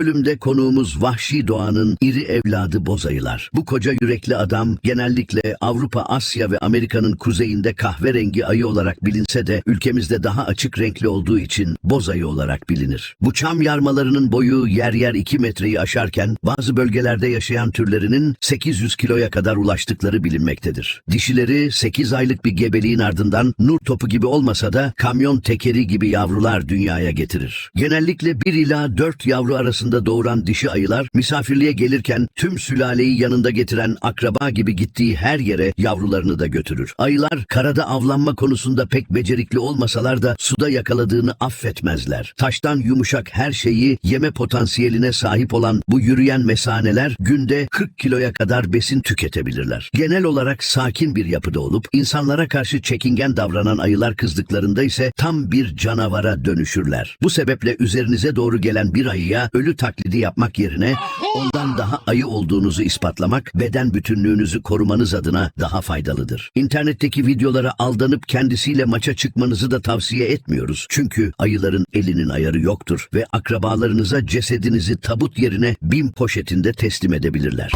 bölümde konuğumuz vahşi doğanın iri evladı bozayılar. Bu koca yürekli adam genellikle Avrupa, Asya ve Amerika'nın kuzeyinde kahverengi ayı olarak bilinse de ülkemizde daha açık renkli olduğu için bozayı olarak bilinir. Bu çam yarmalarının boyu yer yer 2 metreyi aşarken bazı bölgelerde yaşayan türlerinin 800 kiloya kadar ulaştıkları bilinmektedir. Dişileri 8 aylık bir gebeliğin ardından nur topu gibi olmasa da kamyon tekeri gibi yavrular dünyaya getirir. Genellikle 1 ila 4 yavru arasında doğuran dişi ayılar misafirliğe gelirken tüm sülaleyi yanında getiren akraba gibi gittiği her yere yavrularını da götürür. Ayılar karada avlanma konusunda pek becerikli olmasalar da suda yakaladığını affetmezler. Taştan yumuşak her şeyi yeme potansiyeline sahip olan bu yürüyen mesaneler günde 40 kiloya kadar besin tüketebilirler. Genel olarak sakin bir yapıda olup insanlara karşı çekingen davranan ayılar kızdıklarında ise tam bir canavara dönüşürler. Bu sebeple üzerinize doğru gelen bir ayıya ölü taklidi yapmak yerine ondan daha ayı olduğunuzu ispatlamak beden bütünlüğünüzü korumanız adına daha faydalıdır. İnternetteki videolara aldanıp kendisiyle maça çıkmanızı da tavsiye etmiyoruz. Çünkü ayıların elinin ayarı yoktur ve akrabalarınıza cesedinizi tabut yerine bin poşetinde teslim edebilirler.